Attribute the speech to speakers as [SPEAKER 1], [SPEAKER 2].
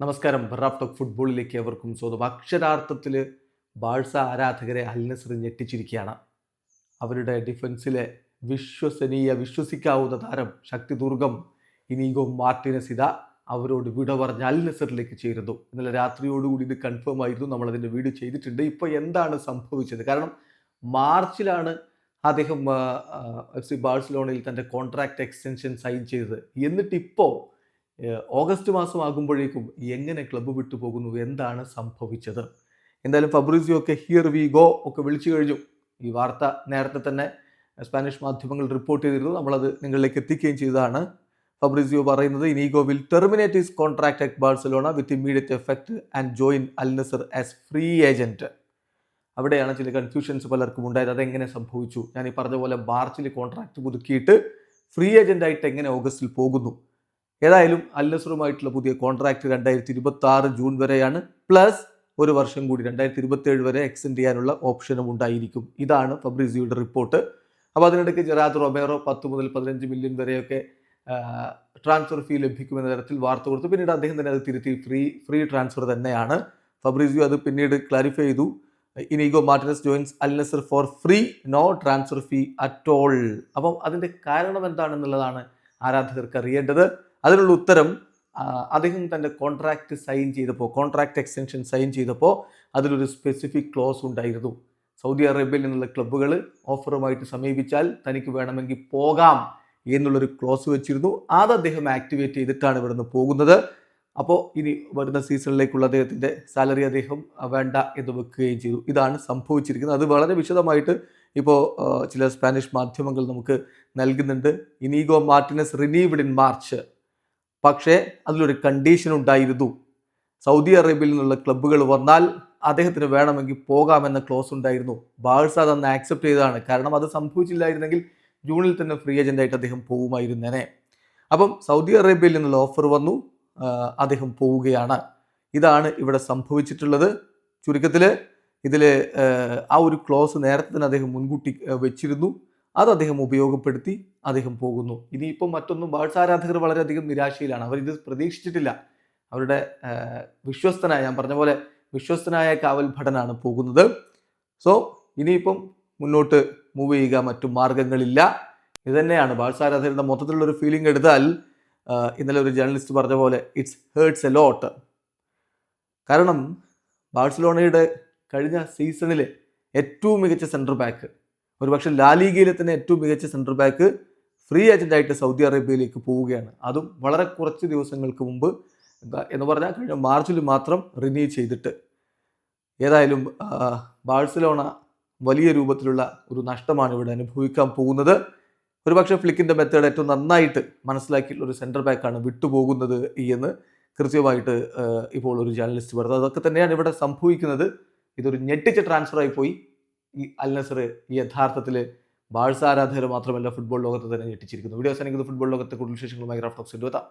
[SPEAKER 1] നമസ്കാരം. Raf talk ഫുട്ബോളിലേക്ക് അവർക്കും സ്വാഗതം. അക്ഷരാർത്ഥത്തിൽ ബാഴ്സ ആരാധകരെ അൽ ഞെട്ടിച്ചിരിക്കുകയാണ്. അവരുടെ ഡിഫൻസിലെ വിശ്വസനീയ വിശ്വസിക്കാവുന്ന താരം ശക്തി ദുർഗം ഇനീഗോ മാർട്ടിനസ് അവരോട് വിട പറഞ്ഞ് അൽ നസറിലേക്ക് ചേരുന്നു. ഇന്നലെ രാത്രിയോടുകൂടി ഇത് കൺഫേം ആയിരുന്നു. നമ്മൾ അതിന്റെ വീഡിയോ ചെയ്തിട്ടുണ്ട്. ഇപ്പോൾ എന്താണ് സംഭവിച്ചത്? കാരണം മാർച്ചിലാണ് അദ്ദേഹം എഫ് സി ബാഴ്സലോണയിൽ തന്റെ കോൺട്രാക്ട് എക്സ്റ്റൻഷൻ സൈൻ ചെയ്തത്. എന്നിട്ട് ഇപ്പോൾ ഏഹ് ഓഗസ്റ്റ് മാസം ആകുമ്പോഴേക്കും എങ്ങനെ ക്ലബ്ബ് വിട്ടു പോകുന്നു? എന്താണ് സംഭവിച്ചത്? എന്തായാലും ഫബ്രീസിയോ ഒക്കെ ഹിയർ വി ഗോ ഒക്കെ വിളിച്ചു കഴിഞ്ഞു. ഈ വാർത്ത നേരത്തെ തന്നെ സ്പാനിഷ് മാധ്യമങ്ങൾ റിപ്പോർട്ട് ചെയ്തിരുന്നു. നമ്മളത് നിങ്ങളിലേക്ക് എത്തിക്കുകയും ചെയ്തതാണ്. ഫബ്രീസിയോ പറയുന്നത് Inigo will terminate his contract at Barcelona with immediate effect and join Al Nassr as free agent അവിടെയാണ് ചില കൺഫ്യൂഷൻസ് പലർക്കും ഉണ്ടായത്. അതെങ്ങനെ സംഭവിച്ചു? ഞാൻ ഈ പറഞ്ഞ പോലെ മാർച്ചിൽ കോൺട്രാക്ട് പുതുക്കിയിട്ട് ഫ്രീ ഏജന്റായിട്ട് എങ്ങനെ ഓഗസ്റ്റിൽ പോകുന്നു? ഏതായാലും അല്ലസറുമായിട്ടുള്ള പുതിയ കോൺട്രാക്ട് രണ്ടായിരത്തി ഇരുപത്തി ആറ് ജൂൺ വരെയാണ്. പ്ലസ് ഒരു വർഷം കൂടി രണ്ടായിരത്തി ഇരുപത്തി ഏഴ് വരെ എക്സ്റ്റെൻഡ് ചെയ്യാനുള്ള ഓപ്ഷനും ഉണ്ടായിരിക്കും. ഇതാണ് ഫബ്രീസിയുടെ റിപ്പോർട്ട് അപ്പോൾ അതിനിടയ്ക്ക് ജെറാദ് റൊബേറോ പത്ത് മുതൽ പതിനഞ്ച് മില്യൺ വരെയൊക്കെ ട്രാൻസ്ഫർ ഫീ ലഭിക്കുമെന്ന തരത്തിൽ വാർത്ത കൊടുത്തു. പിന്നീട് അദ്ദേഹം തന്നെ അത് തിരുത്തി. ഫ്രീ ഫ്രീ ട്രാൻസ്ഫർ തന്നെയാണ്. ഫബ്രീസിയോ അത് പിന്നീട് ക്ലാരിഫൈ ചെയ്തു. Inigo Martinez joins Al for free no transfer fee at all അപ്പം അതിന്റെ കാരണം എന്താണെന്നുള്ളതാണ് ആരാധകർക്ക് അറിയേണ്ടത്. അതിനുള്ള ഉത്തരം അദ്ദേഹം തന്റെ കോൺട്രാക്റ്റ് സൈൻ ചെയ്തപ്പോൾ കോൺട്രാക്ട് എക്സ്റ്റൻഷൻ സൈൻ ചെയ്തപ്പോൾ അതിലൊരു സ്പെസിഫിക് ക്ലോസ് ഉണ്ടായിരുന്നു. സൗദി അറേബ്യയിൽ നിന്നുള്ള ക്ലബ്ബുകൾ ഓഫറുമായിട്ട് സമീപിച്ചാൽ തനിക്ക് വേണമെങ്കിൽ പോകാം എന്നുള്ളൊരു ക്ലോസ് വെച്ചിരുന്നു. അത് അദ്ദേഹം ആക്ടിവേറ്റ് ചെയ്തിട്ടാണ് ഇവിടുന്ന് പോകുന്നത്. അപ്പോൾ ഇനി വരുന്ന സീസണിലേക്കുള്ള അദ്ദേഹത്തിന്റെ സാലറി അദ്ദേഹം വേണ്ട എന്ന് വെക്കുകയും ചെയ്തു. ഇതാണ് സംഭവിച്ചിരിക്കുന്നത്. അത് വളരെ വിശദമായിട്ട് ഇപ്പോൾ ചില സ്പാനിഷ് മാധ്യമങ്ങൾ നമുക്ക് നൽകുന്നുണ്ട്. Inigo Martinez renewed in March. പക്ഷേ അതിലൊരു കണ്ടീഷൻ ഉണ്ടായിരുന്നു. സൗദി അറേബ്യയിൽ നിന്നുള്ള ക്ലബ്ബുകൾ വന്നാൽ അദ്ദേഹത്തിന് വേണമെങ്കിൽ പോകാമെന്ന ക്ലോസ് ഉണ്ടായിരുന്നു. ബാഴ്സ അതന്ന് ആക്സെപ്റ്റ് ചെയ്തതാണ്. കാരണം അത് സംഭവിച്ചില്ലായിരുന്നെങ്കിൽ ജൂണിൽ തന്നെ ഫ്രീ ഏജന്റായിട്ട് അദ്ദേഹം പോകുമായിരുന്നേനെ അപ്പം സൗദി അറേബ്യയിൽ നിന്നുള്ള ഓഫർ വന്നു. അദ്ദേഹം പോവുകയാണ്. ഇതാണ് ഇവിടെ സംഭവിച്ചിട്ടുള്ളത്. ചുരുക്കത്തിൽ ഇതിൽ ആ ഒരു ക്ലോസ് നേരത്തെ തന്നെ അദ്ദേഹം മുൻകൂട്ടി വെച്ചിരുന്നു. അത് അദ്ദേഹം ഉപയോഗപ്പെടുത്തി അദ്ദേഹം പോകുന്നു. ഇനിയിപ്പോൾ മറ്റൊന്നും ബാഴ്സ ആരാധകർ വളരെയധികം നിരാശയിലാണ്. അവർ ഇത് പ്രതീക്ഷിച്ചിട്ടില്ല. അവരുടെ വിശ്വസ്തനായ ഞാൻ പറഞ്ഞ പോലെ വിശ്വസ്തനായ കാവൽ ഭടനാണ് പോകുന്നത്. സോ ഇനിയിപ്പം മുന്നോട്ട് മൂവ് ചെയ്യുക മറ്റു മാർഗങ്ങളില്ല. ഇത് തന്നെയാണ് ബാഴ്സ ആരാധകരുടെ മൊത്തത്തിലുള്ള ഒരു ഫീലിംഗ് എടുത്താൽ ഇന്നലെ ഒരു ജേർണലിസ്റ്റ് പറഞ്ഞ പോലെ ഇറ്റ്സ് ഹേർട്സ് എ ലോട്ട് കാരണം ബാഴ്സലോണയുടെ കഴിഞ്ഞ സീസണിലെ ഏറ്റവും മികച്ച സെന്റർ ബാക്ക് ഒരുപക്ഷെ ലാലീഗയിലെ തന്നെ ഏറ്റവും മികച്ച സെന്റർ ബാക്ക് ഫ്രീ ഏജന്റായിട്ട് സൗദി അറേബ്യയിലേക്ക് പോവുകയാണ്. അതും വളരെ കുറച്ച് ദിവസങ്ങൾക്ക് മുമ്പ് എന്ന് പറഞ്ഞാൽ കഴിഞ്ഞ മാർച്ചിൽ മാത്രം റിന്യൂ ചെയ്തിട്ട്. ഏതായാലും ബാഴ്സലോണ വലിയ രൂപത്തിലുള്ള ഒരു നഷ്ടമാണ് ഇവിടെ അനുഭവിക്കാൻ പോകുന്നത്. ഒരുപക്ഷെ ഫ്ലിക്കിന്റെ മെത്തേഡ് ഏറ്റവും നന്നായിട്ട് മനസ്സിലാക്കിയിട്ടുള്ള ഒരു സെന്റർ ബാക്കാണ് വിട്ടുപോകുന്നത് എന്ന് കൃത്യമായിട്ട് ഇപ്പോൾ ഒരു ജേർണലിസ്റ്റ് പറഞ്ഞത് അതൊക്കെ തന്നെയാണ് ഇവിടെ സംഭവിക്കുന്നത്. ഇതൊരു ഞെട്ടിച്ച ട്രാൻസ്ഫർ ആയി പോയി. ഈ അൽ നസർ യഥാർത്ഥത്തിൽ ബാഴ്സ ആരാധകർ മാത്രമല്ല ഫുട്ബോൾ ലോകത്ത് തന്നെ ഞെട്ടിച്ചിരിക്കുന്നു. വീഡിയോ അവസാനിക്കുന്നത് ഫുട്ബോൾ ലോകത്തെ കൂടുതൽ വിശേഷങ്ങളുമായി ക്രാഫ്റ്റ് ഓഫ് എത്താം